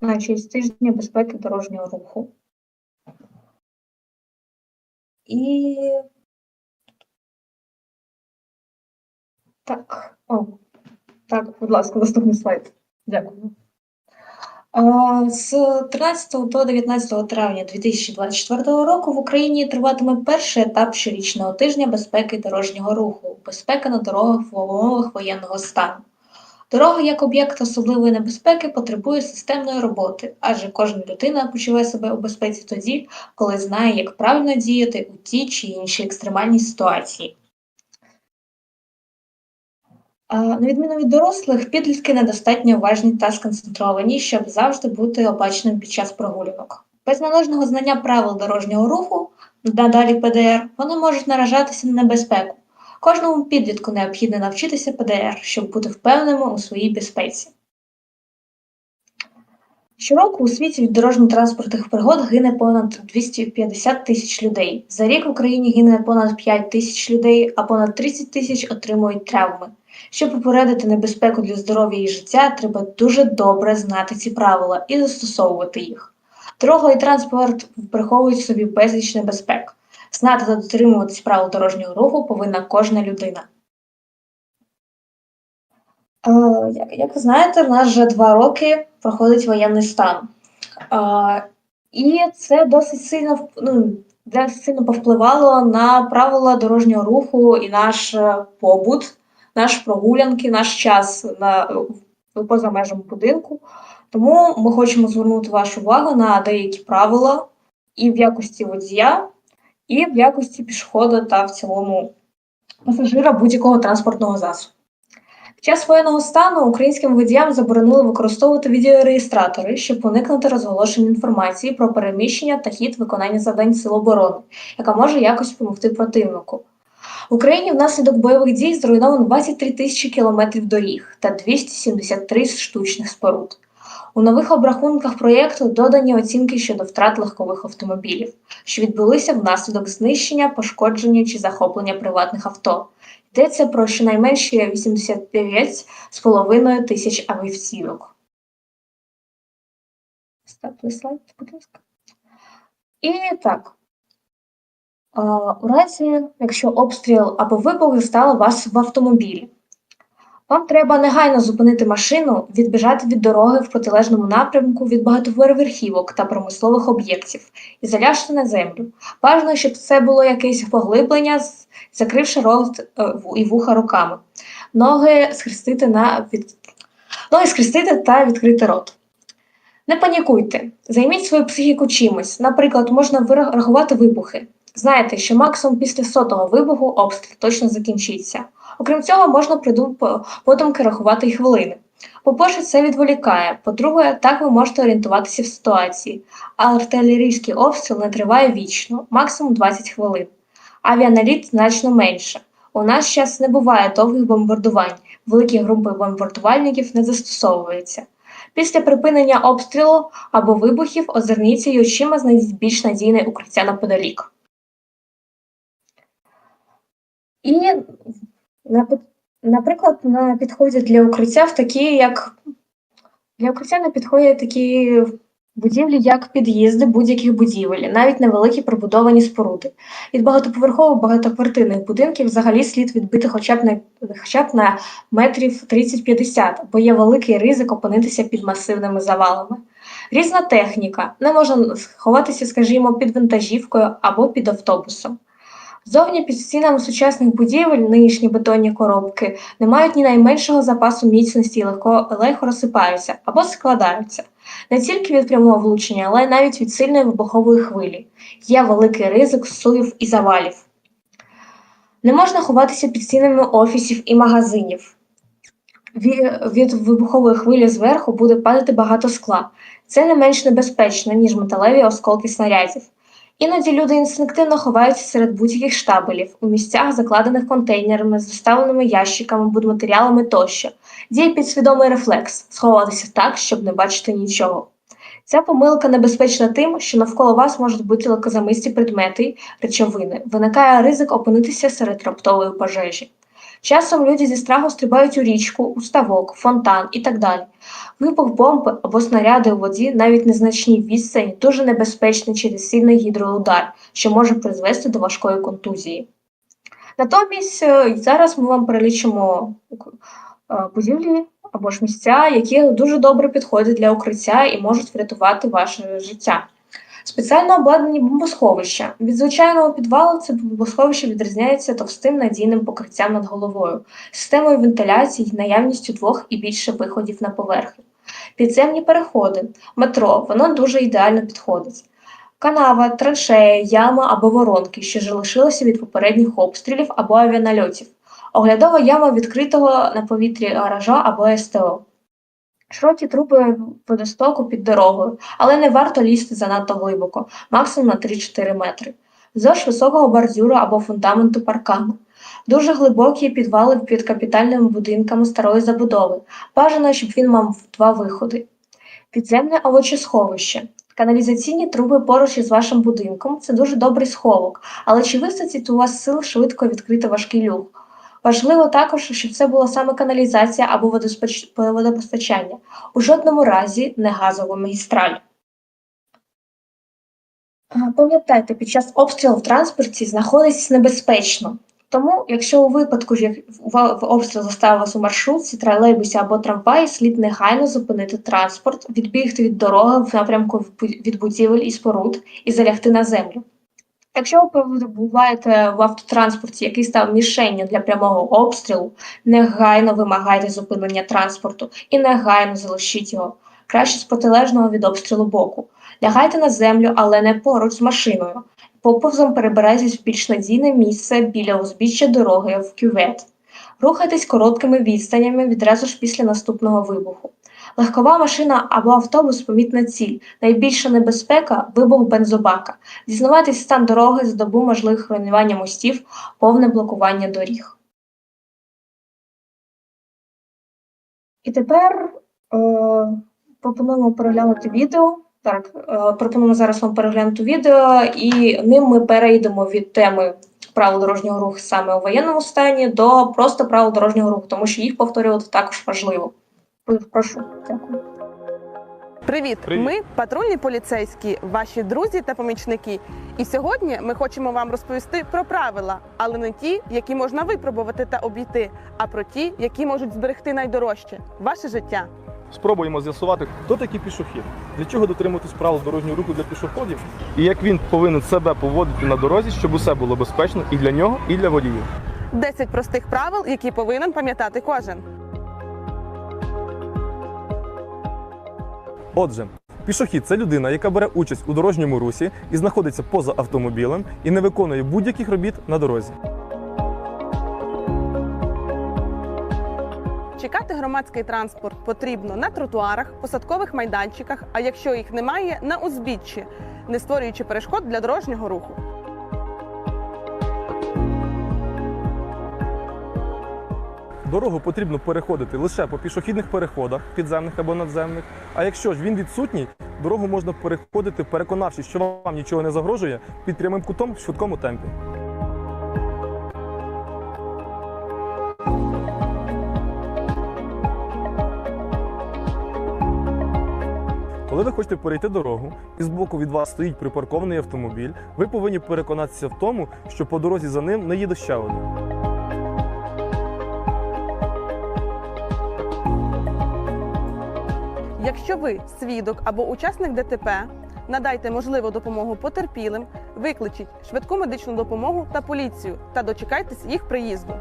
на честь тижня безпеки дорожнього руху. І так, о, так, будь ласка, наступний слайд. Дякую. З 13 до 19 травня 2024 року в Україні триватиме перший етап щорічного тижня безпеки дорожнього руху, безпека на дорогах в умовах воєнного стану. Дорога як об'єкт особливої небезпеки потребує системної роботи, адже кожна людина почуває себе у безпеці тоді, коли знає, як правильно діяти у тій чи іншій екстремальній ситуації. На відміну від дорослих, підлітки недостатньо уважні та сконцентровані, щоб завжди бути обачним під час прогулянок. Без належного знання правил дорожнього руху, надалі ПДР, вони можуть наражатися на небезпеку. Кожному підлітку необхідно навчитися ПДР, щоб бути впевненими у своїй безпеці. Щороку у світі від дорожньо-транспортних пригод гине понад 250 тисяч людей. За рік в Україні гине понад 5 тисяч людей, а понад 30 тисяч отримують травми. Щоб попередити небезпеку для здоров'я і життя, треба дуже добре знати ці правила і застосовувати їх. Дорога і транспорт приховують в собі безліч небезпек. Знати та дотримуватись правил дорожнього руху повинна кожна людина. Е, як, ви знаєте, в нас вже два роки проходить воєнний стан. Е, і це досить сильно ну, досить сильно повпливало на правила дорожнього руху і наш е, побут, наш прогулянки, наш час на, поза межами будинку. Тому ми хочемо звернути вашу увагу на деякі правила і в якості водія, і в якості пішохода та в цілому пасажира будь-якого транспортного засобу. Під час воєнного стану українським водіям заборонили використовувати відеореєстратори, щоб уникнути розголошення інформації про переміщення та хід виконання завдань Сил оборони, яка може якось допомогти противнику. В Україні внаслідок бойових дій зруйновано 23 тисячі кілометрів доріг та 273 штучних споруд. У нових обрахунках проєкту додані оцінки щодо втрат легкових автомобілів, що відбулися внаслідок знищення, пошкодження чи захоплення приватних авто. Йдеться про щонайменше 89,5 тисяч автівок. Ставте слайд, будь ласка. І так. У разі, якщо обстріл або вибух застали вас в автомобілі, вам треба негайно зупинити машину, відбіжати від дороги в протилежному напрямку від багатоповерхівок та промислових об'єктів і заляжте на землю. Бажано, щоб це було якесь поглиблення, закривши рот е, і вуха руками. Ноги схрестити на від... ноги схрестити та відкрити рот. Не панікуйте, займіть свою психіку чимось. Наприклад, можна вира- рахувати вибухи. Знаєте, що максимум після сотого вибуху обстріл точно закінчиться. Окрім цього, можна подумки рахувати й хвилини. По-перше, це відволікає. По-друге, так ви можете орієнтуватися в ситуації. Артилерійський обстріл не триває вічно, максимум 20 хвилин. Авіаналіт значно менше. У наш час не буває довгих бомбардувань, великі групи бомбардувальників не застосовуються. Після припинення обстрілу або вибухів озирніться й очима знайдіть більш надійне укриття неподалік. І, наприклад, на підході для укриття в такі, як для укриття не підходять такі будівлі, як під'їзди будь-яких будівель, навіть невеликі прибудовані споруди. Від багатоповерхових багатоквартирних будинків взагалі слід відбити хоча б на хоча б на метрів 30-50, бо є великий ризик опинитися під масивними завалами. Різна техніка, не можна сховатися, скажімо, під вантажівкою або під автобусом. Зовні під стінами сучасних будівель нинішні бетонні коробки не мають ні найменшого запасу міцності і легко, легко розсипаються або складаються. Не тільки від прямого влучення, але й навіть від сильної вибухової хвилі. Є великий ризик суїв і завалів. Не можна ховатися під стінами офісів і магазинів. Від вибухової хвилі зверху буде падати багато скла. Це не менш небезпечно, ніж металеві осколки снарядів. Іноді люди інстинктивно ховаються серед будь-яких штабелів у місцях, закладених контейнерами, заставленими ящиками, будматеріалами тощо. Діє підсвідомий рефлекс сховатися так, щоб не бачити нічого. Ця помилка небезпечна тим, що навколо вас можуть бути лакозамисті предмети, речовини. Виникає ризик опинитися серед раптової пожежі. Часом люди зі страху стрибають у річку, у ставок, фонтан і так далі. Вибух бомби або снаряди у воді, навіть незначній відстані, дуже небезпечний через сильний гідроудар, що може призвести до важкої контузії. Натомість е, зараз ми вам перелічимо е, будівлі або ж місця, які дуже добре підходять для укриття і можуть врятувати ваше життя. Спеціально обладнані бомбосховища. Від звичайного підвалу це бомбосховище відрізняється товстим надійним покриттям над головою, системою вентиляції, наявністю двох і більше виходів на поверхню. Підземні переходи, метро, воно дуже ідеально підходить. Канава, траншея, яма або воронки, що залишилися від попередніх обстрілів або авіанальотів. Оглядова яма відкритого на повітрі гаража або СТО. Широкі труби водостоку під дорогою, але не варто лізти занадто глибоко, максимум на 3-4 метри. Вздовж високого бордюру або фундаменту паркану. Дуже глибокі підвали під капітальними будинками старої забудови. Бажано, щоб він мав два виходи. Підземне овочесховище. Каналізаційні труби поруч із вашим будинком це дуже добрий сховок, але чи вистачить у вас сил швидко відкрити важкий люк? Важливо також, щоб це була саме каналізація або водоспоч- водопостачання. У жодному разі не газова магістраль. Пам'ятайте, під час обстрілу в транспорті знаходитись небезпечно. Тому, якщо у випадку, як в обстріл заставив вас у маршрутці, тролейбусі або трамваї, слід негайно зупинити транспорт, відбігти від дороги в напрямку від будівель і споруд і залягти на землю. Якщо ви перебуваєте в автотранспорті, який став мішенню для прямого обстрілу, негайно вимагайте зупинення транспорту і негайно залишіть його, краще з протилежного від обстрілу боку. Лягайте на землю, але не поруч з машиною. Поповзом перебирайтесь в більш надійне місце біля узбіччя дороги в кювет. Рухайтесь короткими відстанями відразу ж після наступного вибуху. Легкова машина або автобус помітна ціль. Найбільша небезпека вибух бензобака. Дізнаватись стан дороги за добу можливих руйнування мостів, повне блокування доріг. І тепер е, пропонуємо переглянути відео. Так, е, пропонуємо зараз вам переглянути відео, і ним ми перейдемо від теми правил дорожнього руху саме у воєнному стані до просто правил дорожнього руху, тому що їх повторювати також важливо. Прошу, дякую. Привіт. Привіт. Ми патрульні поліцейські, ваші друзі та помічники. І сьогодні ми хочемо вам розповісти про правила, але не ті, які можна випробувати та обійти, а про ті, які можуть зберегти найдорожче ваше життя. Спробуємо з'ясувати, хто такий пішохід, для чого дотримуватись правил дорожнього руху для пішоходів, і як він повинен себе поводити на дорозі, щоб усе було безпечно і для нього, і для водіїв. 10 простих правил, які повинен пам'ятати кожен. Отже, пішохід це людина, яка бере участь у дорожньому русі і знаходиться поза автомобілем і не виконує будь-яких робіт на дорозі. Чекати громадський транспорт потрібно на тротуарах, посадкових майданчиках, а якщо їх немає, на узбіччі, не створюючи перешкод для дорожнього руху. Дорогу потрібно переходити лише по пішохідних переходах, підземних або надземних. А якщо ж він відсутній, дорогу можна переходити, переконавшись, що вам нічого не загрожує, під прямим кутом в швидкому темпі. Коли ви хочете перейти дорогу і збоку від вас стоїть припаркований автомобіль, ви повинні переконатися в тому, що по дорозі за ним не їде ще один. Якщо ви свідок або учасник ДТП, надайте можливу допомогу потерпілим, викличіть швидку медичну допомогу та поліцію та дочекайтесь їх приїзду.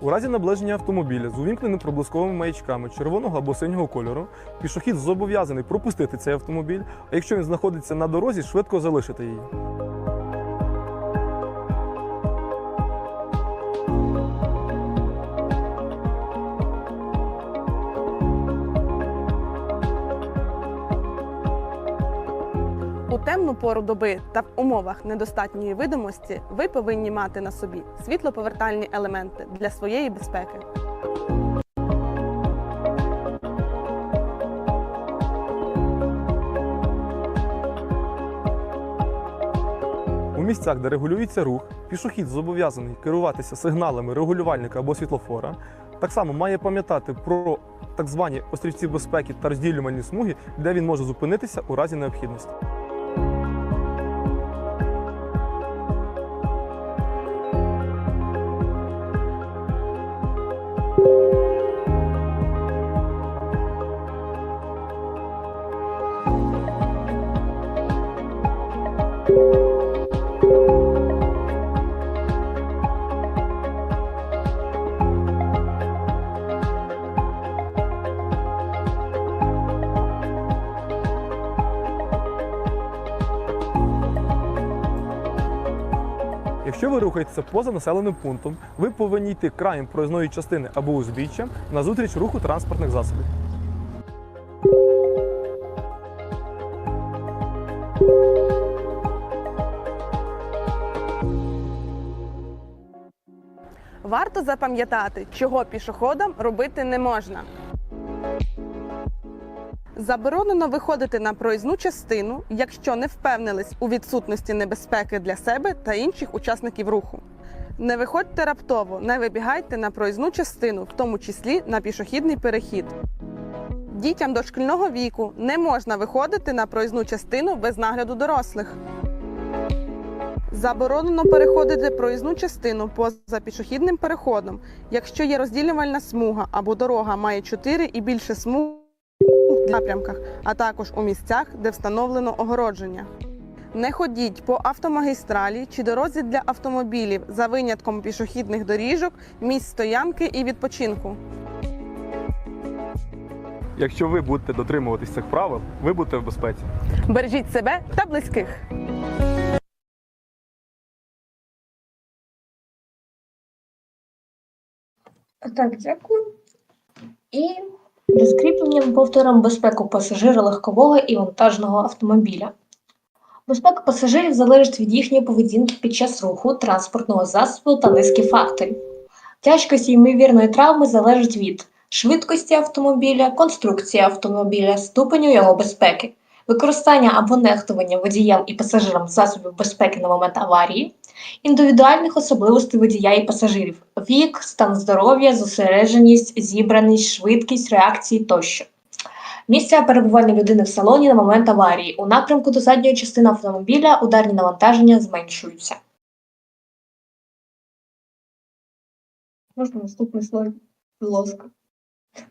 У разі наближення автомобіля з увімкненими проблисковими маячками червоного або синього кольору, пішохід зобов'язаний пропустити цей автомобіль, а якщо він знаходиться на дорозі, швидко залишити її. Пору доби та в умовах недостатньої видимості ви повинні мати на собі світлоповертальні елементи для своєї безпеки. У місцях, де регулюється рух, пішохід зобов'язаний керуватися сигналами регулювальника або світлофора. Так само має пам'ятати про так звані острівці безпеки та розділювальні смуги, де він може зупинитися у разі необхідності. Якщо ви рухаєтеся поза населеним пунктом, ви повинні йти краєм проїзної частини або узбіччям назустріч руху транспортних засобів. Варто запам'ятати, чого пішоходам робити не можна. Заборонено виходити на проїзну частину, якщо не впевнились у відсутності небезпеки для себе та інших учасників руху. Не виходьте раптово, не вибігайте на проїзну частину, в тому числі на пішохідний перехід. Дітям дошкільного віку не можна виходити на проїзну частину без нагляду дорослих. Заборонено переходити проїзну частину поза пішохідним переходом, якщо є розділювальна смуга або дорога має 4 і більше смуг напрямках, а також у місцях, де встановлено огородження. Не ходіть по автомагістралі чи дорозі для автомобілів за винятком пішохідних доріжок, місць стоянки і відпочинку. Якщо ви будете дотримуватись цих правил, ви будете в безпеці. Бережіть себе та близьких. Так, дякую. І для закріплення ми безпеку пасажира легкового і вантажного автомобіля. Безпека пасажирів залежить від їхньої поведінки під час руху транспортного засобу та низки факторів. Тяжкості ймовірної травми залежить від швидкості автомобіля, конструкції автомобіля, ступеню його безпеки, використання або нехтування водіям і пасажирам засобів безпеки на момент аварії, індивідуальних особливостей водія і пасажирів, вік, стан здоров'я, зосередженість, зібраність, швидкість, реакції тощо. Місця перебування людини в салоні на момент аварії. У напрямку до задньої частини автомобіля ударні навантаження зменшуються. Можна наступний слайд, будь ласка.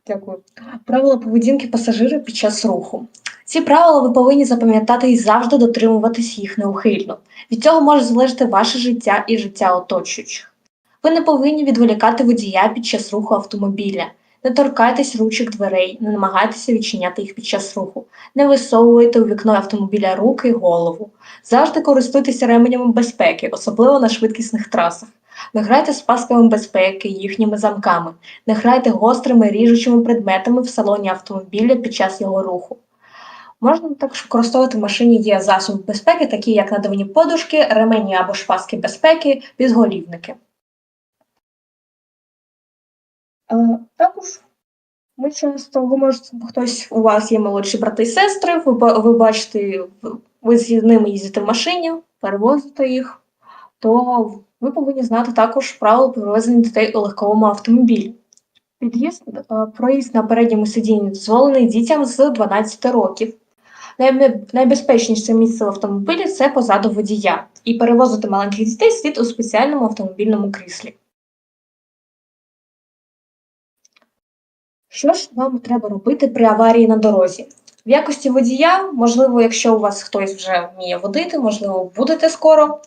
Дякую. Правила поведінки пасажира під час руху. Ці правила ви повинні запам'ятати і завжди дотримуватись їх неухильно. Від цього може залежати ваше життя і життя оточуючих. Ви не повинні відволікати водія під час руху автомобіля. Не торкайтесь ручок дверей, не намагайтеся відчиняти їх під час руху. Не висовуйте у вікно автомобіля руки і голову. Завжди користуйтеся ременями безпеки, особливо на швидкісних трасах. Не грайте з пасками безпеки, їхніми замками. Не грайте гострими ріжучими предметами в салоні автомобіля під час його руху. Можна також використовувати в машині є засоби безпеки, такі як надувні подушки, ремені або шпаски безпеки, підголівники. Е, також ми часто, ви можете, хтось у вас є молодші брати і сестри, ви, ви бачите, ви з ними їздите в машині, перевозите їх, то ви повинні знати також правила перевезення дітей у легковому автомобілі. Під'їзд, е, проїзд на передньому сидінні дозволений дітям з 12 років. Найбезпечніше місце в автомобілі це позаду водія, і перевозити маленьких дітей слід у спеціальному автомобільному кріслі. Що ж вам треба робити при аварії на дорозі? В якості водія, можливо, якщо у вас хтось вже вміє водити, можливо, будете скоро.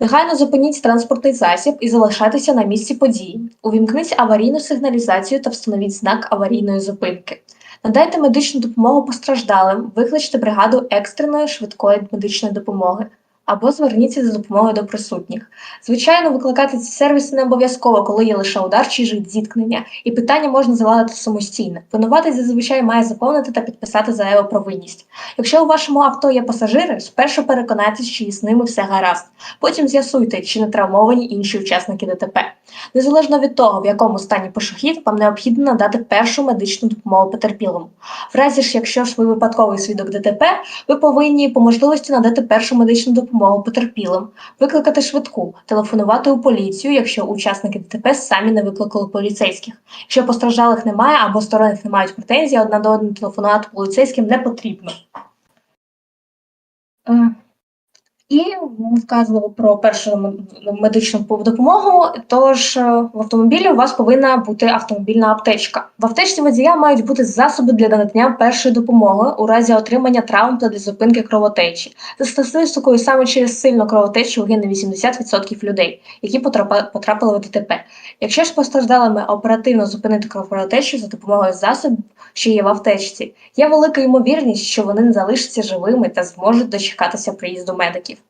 Негайно зупиніть транспортний засіб і залишайтеся на місці події. Увімкніть аварійну сигналізацію та встановіть знак аварійної зупинки. Надайте медичну допомогу постраждалим, викличте бригаду екстреної швидкої медичної допомоги або зверніться за допомогою до присутніх. Звичайно, викликати ці сервіси не обов'язково, коли є лише удар чи зіткнення, і питання можна заладити самостійно. Винуватець зазвичай має заповнити та підписати заяву про винність. Якщо у вашому авто є пасажири, спершу переконайтесь, чи з ними все гаразд. Потім з'ясуйте, чи не травмовані інші учасники ДТП. Незалежно від того, в якому стані пішохід, вам необхідно надати першу медичну допомогу потерпілому. В разі ж, якщо ж ви випадковий свідок ДТП, ви повинні по можливості надати першу медичну допомогу потерпілим, викликати швидку, телефонувати у поліцію, якщо учасники ДТП самі не викликали поліцейських. Якщо постраждалих немає або сторони не мають претензій, одна до одного телефонувати поліцейським не потрібно. І ми вказували про першу медичну допомогу. Тож е, в автомобілі у вас повинна бути автомобільна аптечка. В аптечці водія мають бути засоби для надання першої допомоги у разі отримання травм та для зупинки кровотечі. Стосується такої саме через сильну кровотечу гине 80% людей, які потрапили в ДТП. Якщо ж постраждалими оперативно зупинити кровотечу за допомогою засобів, що є в аптечці, є велика ймовірність, що вони не залишаться живими та зможуть дочекатися приїзду медиків.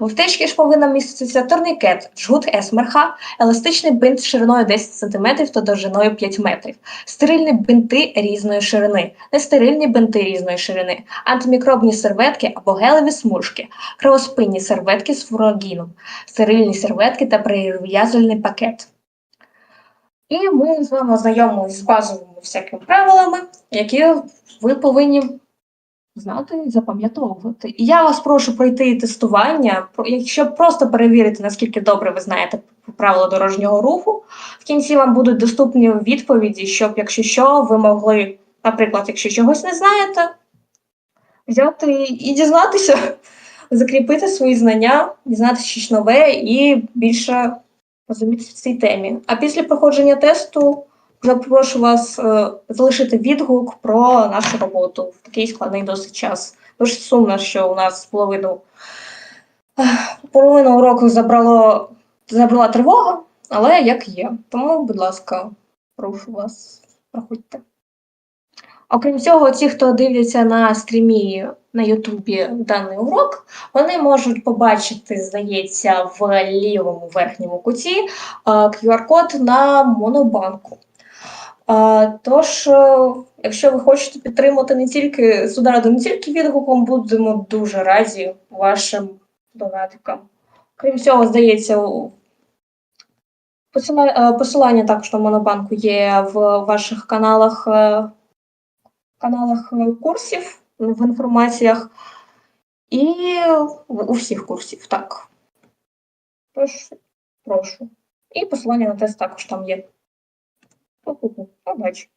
В аптечці ж повинна міститися турнікет, жгут есмерха, еластичний бинт шириною 10 см та довжиною 5 метрів, стерильні бинти різної ширини, нестерильні бинти різної ширини, антимікробні серветки або гелеві смужки, кровоспинні серветки з фурогіном, стерильні серветки та прив'язувальний пакет. І ми з вами ознайомилися з базовими всякими правилами, які ви повинні знати і запам'ятовувати. І я вас прошу пройти тестування, якщо просто перевірити, наскільки добре ви знаєте правила дорожнього руху. В кінці вам будуть доступні відповіді, щоб, якщо що, ви могли, наприклад, якщо чогось не знаєте, взяти і дізнатися, закріпити свої знання, дізнатися щось нове і більше розумітися в цій темі. А після проходження тесту вже прошу вас е, залишити відгук про нашу роботу в такий складний досить час. Дуже сумно, що у нас половину, половину уроку забрало, забрала тривога, але як є. Тому, будь ласка, прошу вас, проходьте. Окрім цього, ті, хто дивляться на стрімі на Ютубі даний урок, вони можуть побачити, здається, в лівому верхньому куті е, QR-код на монобанку. Тож, е, якщо ви хочете підтримати не тільки судараду, не тільки відгуком, будемо дуже раді вашим донатикам. Крім цього, здається, е, посилання також на монобанку є в ваших каналах, е, каналах курсів в інформаціях і у всіх курсів, так. Тож, прошу. І посилання на тест також там є. Побач.